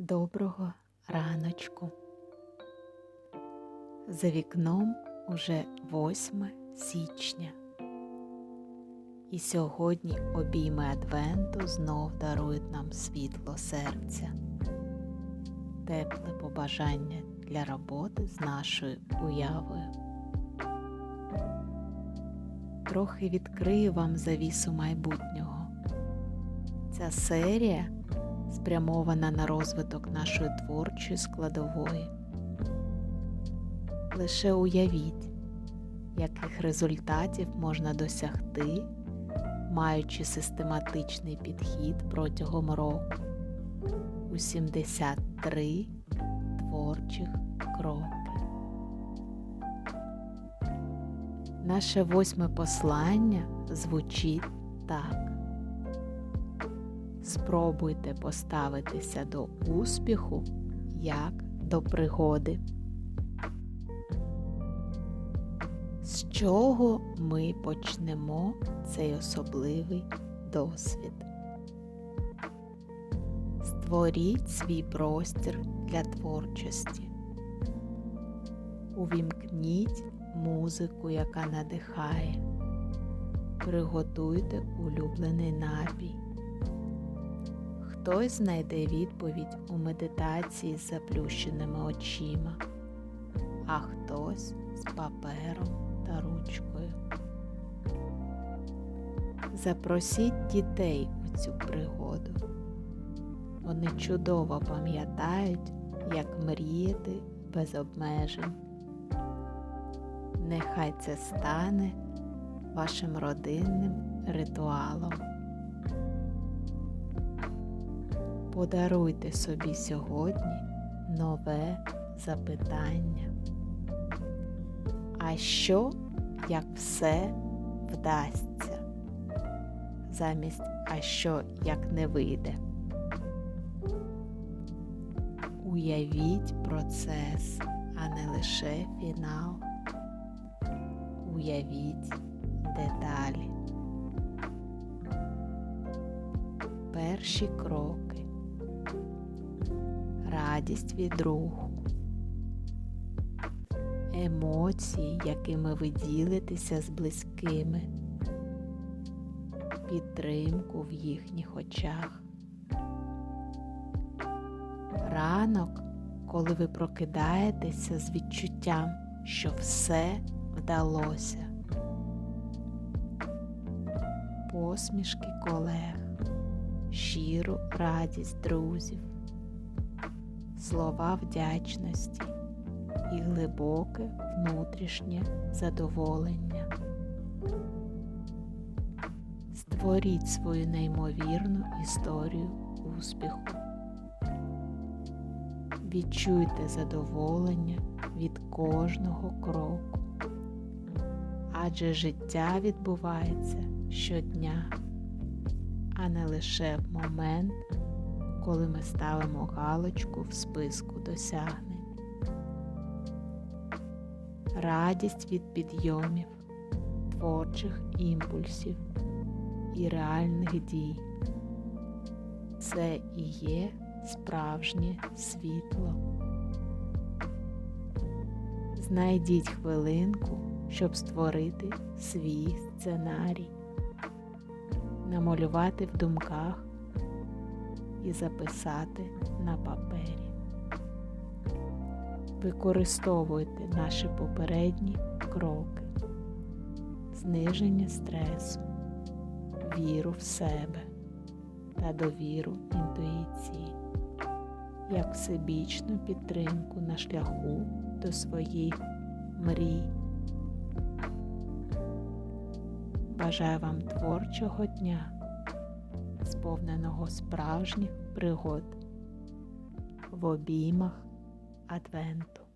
Доброго раночку. За вікном уже 8 січня. І сьогодні обійми Адвенту знов дарують нам світло серця, тепле побажання для роботи з нашою уявою. Трохи відкрию вам завісу майбутнього. Ця серія спрямована на розвиток нашої творчої складової. Лише уявіть, яких результатів можна досягти, маючи систематичний підхід протягом року у 73 творчих кроки. Наше восьме послання звучить так. Спробуйте поставитися до успіху як до пригоди. З чого ми почнемо цей особливий досвід? Створіть свій простір для творчості. Увімкніть музику, яка надихає. Приготуйте улюблений напій. Хтось знайде відповідь у медитації з заплющеними очима, а хтось з папером та ручкою. Запросіть дітей у цю пригоду. Вони чудово пам'ятають, як мріяти без обмежень. Нехай це стане вашим родинним ритуалом. Подаруйте собі сьогодні нове запитання. А що, як все вдасться? Замість а що як не вийде? Уявіть процес, а не лише фінал. Уявіть деталі. Перші кроки радість від руху, емоції, якими ви ділитеся з близькими, підтримку в їхніх очах. Ранок, коли ви прокидаєтеся з відчуттям, що все вдалося. Посмішки колег, щиру радість друзів слова вдячності і глибоке внутрішнє задоволення. Створіть свою неймовірну історію успіху. Відчуйте задоволення від кожного кроку, адже життя відбувається щодня, а не лише в момент коли ми ставимо галочку в списку досягнень. Радість від підйомів, творчих імпульсів і реальних дій. Це і є справжнє світло. Знайдіть хвилинку, щоб створити свій сценарій, намалювати в думках і записати на папері. Використовуйте наші попередні кроки, зниження стресу, віру в себе та довіру інтуїції, як всебічну підтримку на шляху до своїх мрій. Бажаю вам творчого дня сповненого справжніх пригод в обіймах Адвенту.